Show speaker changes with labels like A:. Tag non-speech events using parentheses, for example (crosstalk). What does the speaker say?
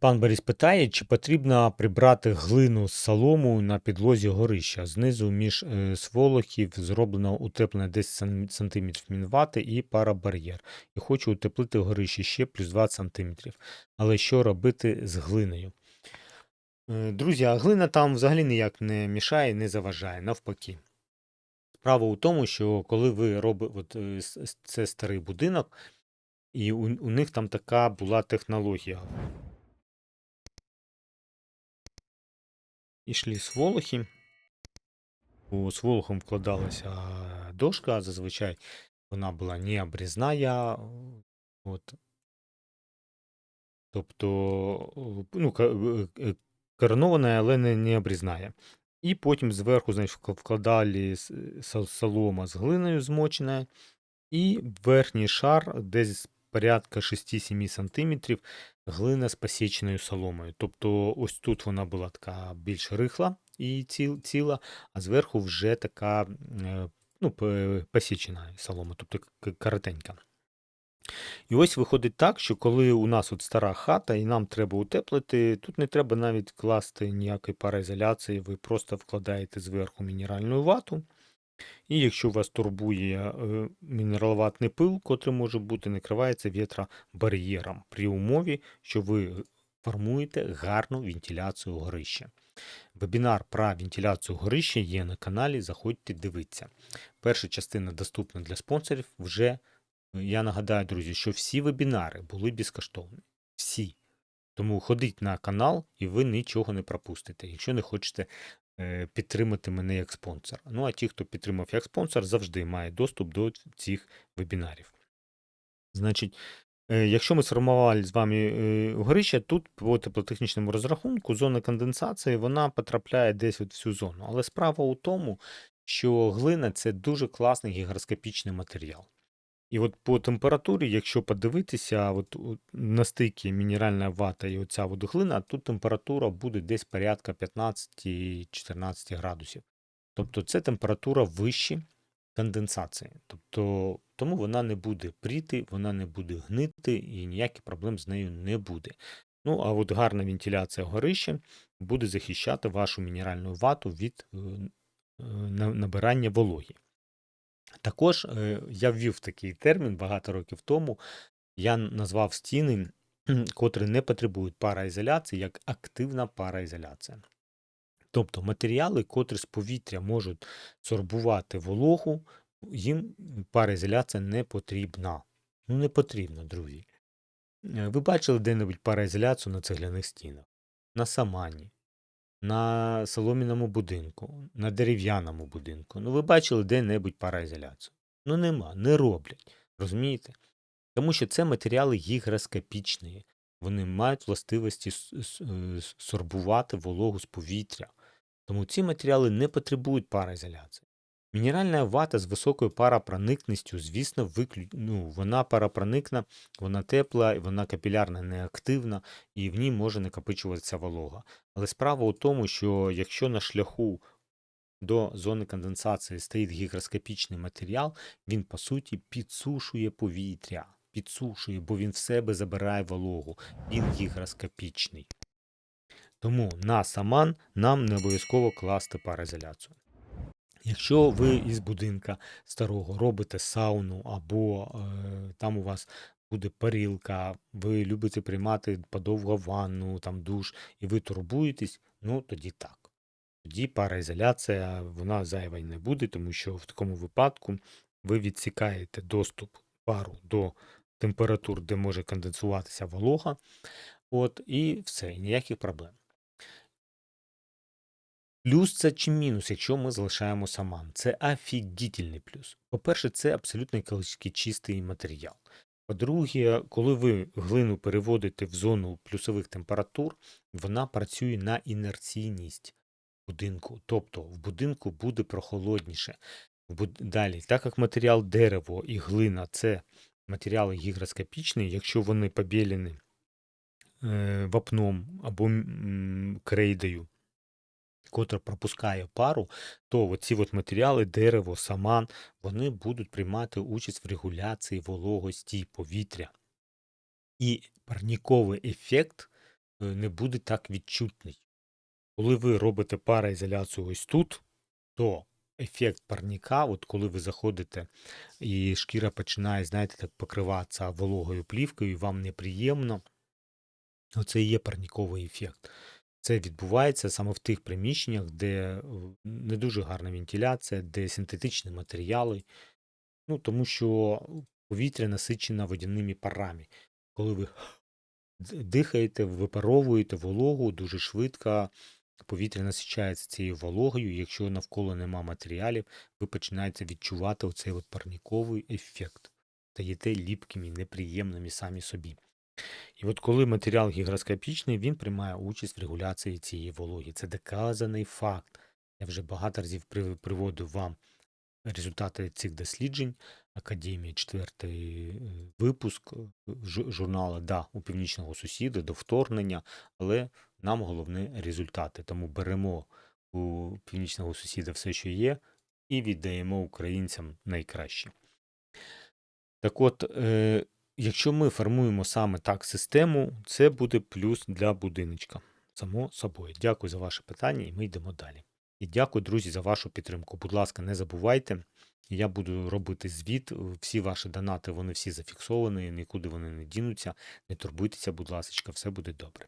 A: Пан Борис питає, чи потрібно прибрати глину з солому на підлозі горища. Знизу між е, сволохів зроблено утеплення 10 см мінвати і парабар'єр. І хочу утеплити горище ще плюс 20 см. Але що робити з глиною? Е, Друзі, а глина там взагалі ніяк не мішає, не заважає, навпаки. Справа у тому, що коли ви робите, е, це старий будинок, і у, у них там така була технологія. Ішлі сволохи. У сволохом вкладалася дошка, зазвичай вона була не обрізная. Тобто, ну, ка- е, коронована, але не, не обрізная. І потім зверху значить, вкладали солома з глиною змочена, і верхній шар десь порядка 6-7 см глина з посіченою соломою. Тобто ось тут вона була така більш рихла і ціл- ціла, а зверху вже така е, ну, посічена солома, тобто коротенька. І ось виходить так, що коли у нас от стара хата і нам треба утеплити, тут не треба навіть класти ніякої пароізоляції, ви просто вкладаєте зверху мінеральну вату. І якщо вас турбує е, мінераловатний пил, котрий може бути, накривається вітробар'єром при умові, що ви формуєте гарну вентиляцію горища. Вебінар про вентиляцію горища є на каналі, заходьте дивитися. Перша частина доступна для спонсорів. Вже я нагадаю, друзі, що всі вебінари були безкоштовні. Всі. Тому ходіть на канал і ви нічого не пропустите, якщо не хочете підтримати мене як спонсор. Ну а ті, хто підтримав як спонсор, завжди має доступ до цих вебінарів. Значить, е, якщо ми сформували з вами е, горище, тут по теплотехнічному розрахунку зона конденсації вона потрапляє десь от в цю зону. Але справа у тому, що глина це дуже класний гігроскопічний матеріал. І от по температурі, якщо подивитися, от, от на стикі мінеральна вата і оця от тут температура буде десь порядка 15-14 градусів. Тобто це температура вище конденсації. Тобто, тому вона не буде пріти, вона не буде гнити і ніяких проблем з нею не буде. Ну, а от гарна вентиляція горища буде захищати вашу мінеральну вату від е, е, на- набирання вологи. Також е, я ввів такий термін багато років тому. Я назвав стіни, (clears throat) котрі не потребують параізоляції, як активна параізоляція. Тобто матеріали, котрі з повітря можуть сорбувати вологу, їм параізоляція не потрібна. Ну, не потрібно, друзі. Е, Ви бачили де-небудь параізоляцію на цегляних стінах, на самані, на соломіному будинку, на дерев'яному будинку. Ну, ви бачили де-небудь параізоляцію. Ну, нема, не роблять. Розумієте? Тому що це матеріали гігроскопічні. Вони мають властивості е, сорбувати вологу з повітря. Тому ці матеріали не потребують параізоляції. Мінеральна вата з високою паропроникністю, звісно, виклю... ну, вона паропроникна, вона тепла, вона капілярна, неактивна, і в ній може накопичуватися волога. Але справа у тому, що якщо на шляху до зони конденсації стоїть гігроскопічний матеріал, він по суті підсушує повітря, підсушує, бо він в себе забирає вологу. Він гігроскопічний. Тому на саман нам не обов'язково класти пароізоляцію. Якщо ви із будинка старого робите сауну або е, там у вас буде парілка, ви любите приймати подовго ванну, там душ, і ви турбуєтесь, ну тоді так. Тоді пароізоляція вона зайва не буде, тому що в такому випадку ви відсікаєте доступ пару до температур, де може конденсуватися волога, от, і все, ніяких проблем. Плюс це чи мінус, якщо ми залишаємо саман. Це офігітельний плюс. По-перше, це абсолютно екологічно чистий матеріал. По-друге, коли ви глину переводите в зону плюсових температур, вона працює на інерційність будинку. Тобто в будинку буде прохолодніше. Далі, так як матеріал дерево і глина це матеріали гігроскопічні, якщо вони побілені е, вапном або крейдою, котра пропускає пару, то оці от матеріали, дерево, саман, вони будуть приймати участь в регуляції вологості повітря. І парніковий ефект е, не буде так відчутний. Коли ви робите пароізоляцію ось тут, то ефект парніка, от коли ви заходите і шкіра починає, знаєте, так покриватися вологою плівкою, і вам неприємно, оце і є парніковий ефект. Це відбувається саме в тих приміщеннях, де е, не дуже гарна вентиляція, де синтетичні матеріали, ну тому що повітря насичене водяними парами. Коли ви дихаєте, випаровуєте вологу дуже швидко, повітря насичається цією вологою. Якщо навколо нема матеріалів, ви починаєте відчувати оцей от парніковий ефект. Стаєте ліпкими, неприємними самі собі. І от коли матеріал гігроскопічний, він приймає участь в регуляції цієї вологи. Це доказаний факт. Я вже багато разів приводив вам результати цих досліджень. Академії, четвертий е, випуск е, журналу Да, у північного сусіда до вторгнення, але нам головне результати. Тому беремо у північного сусіда все, що є, і віддаємо українцям найкраще. Так от, е, якщо ми формуємо саме так систему, це буде плюс для будиночка. Само собою. Дякую за ваше питання, і ми йдемо далі. І дякую, друзі, за вашу підтримку. Будь ласка, не забувайте. Я буду робити звіт. Всі ваші донати, вони всі зафіксовані, нікуди вони не дінуться. Не турбуйтеся, будь ласка, все буде добре.